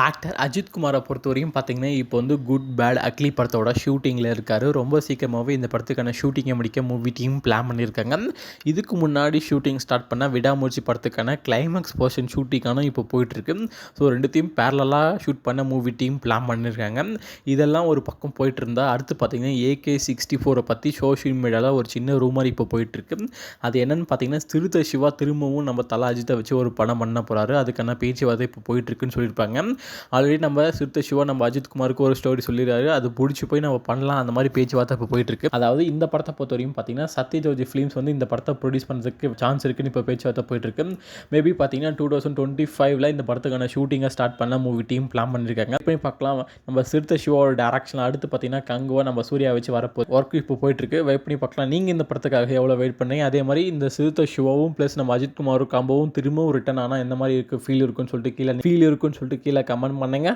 Actor Ajith குமாரை பொறுத்த வரையும் பார்த்தீங்கன்னா இப்போ வந்து குட் பேட் அக்லி படத்தோட ஷூட்டிங்கில் இருக்கார். ரொம்ப சீக்கிரமாகவே இந்த படத்துக்கான ஷூட்டிங்கை முடிக்க மூவி டீம் பிளான் பண்ணியிருக்காங்க. இதுக்கு முன்னாடி ஷூட்டிங் ஸ்டார்ட் பண்ண விடாமூர்ச்சி படத்துக்கான கிளைமேக்ஸ் போர்ஷன் ஷூட்டிங்கான இப்போ போயிட்டுருக்கு. ஸோ ரெண்டுத்தையும் பேரலாக ஷூட் பண்ண மூவி டீம் பிளான் பண்ணியிருக்காங்க. இதெல்லாம் ஒரு பக்கம் போயிட்டு இருந்தால் அடுத்து பார்த்தீங்கன்னா ஏகே சிக்ஸ்டி ஃபோரை பற்றி சோஷியல் மீடியாவில் ஒரு சின்ன ரூமர் இப்போ போயிட்டுருக்கு. அது என்னென்னு பார்த்தீங்கன்னா சிறுத்தை சிவா திரும்பவும் நம்ம தலா அஜித்தை வச்சு ஒரு படம் பண்ண போகிறாரு அதுக்கான பேச்சுவார்த்தை இப்போ போயிட்டுருக்குன்னு சொல்லியிருப்பாங்க. ஆல்ரெடி நம்ம சிறுத்தை சிவா நம்ம அஜித் குமாருக்கு ஒரு ஸ்டோரி சொல்லிடுறாரு. அது பிடிச்சி போய் நம்ம பண்ணலாம். அந்த மாதிரி பேச்சுவார்த்தை இப்போ போயிட்டு இருக்கு அதாவது இந்த படத்தை பொறுத்த வரையும் பார்த்தீங்கன்னா சத்யஜோதி ஃபிலிம்ஸ் வந்து இந்த படத்தை ப்ரொடியூஸ் பண்ணுறதுக்கு சான்ஸ் இருக்குன்னு இப்போ பேச்சுவார்த்தை போயிட்டு இருக்கு மேபி பார்த்தீங்கன்னா டூ தௌசண்ட் டுவெண்ட்டி ஃபைவ்ல இந்த படத்துக்கான ஷூட்டிங்கை ஸ்டார்ட் பண்ண மூவி டீம் பிளான் பண்ணியிருக்காங்க இப்போ பார்க்கலாம். நம்ம சிறுத்தை சிவாவோட டேரக்ஷனில் அடுத்து பார்த்தீங்கன்னா கங்குவா நம்ம சூர்யா வச்சு வரப்போ ஒர்க் இப்போ போயிட்டு இருக்கு வெயிட் பண்ணி பார்க்கலாம். நீங்கள் இந்த படத்துக்காக எவ்வளோ வெயிட் பண்ணீங்க அதே மாதிரி இந்த சிறுத்தை சிவாவும் ப்ளஸ் நம்ம அஜித் குமாரும் காம்போவும் திரும்பவும் ரிட்டன் ஆனால் எந்த மாதிரி இருக்கு? ஃபீல் இருக்குன்னு சொல்லிட்டு கீழே ஃபீல் இருக்குன்னு சொல்லிட்டு கீழே கமெண்ட் பண்ணுங்க.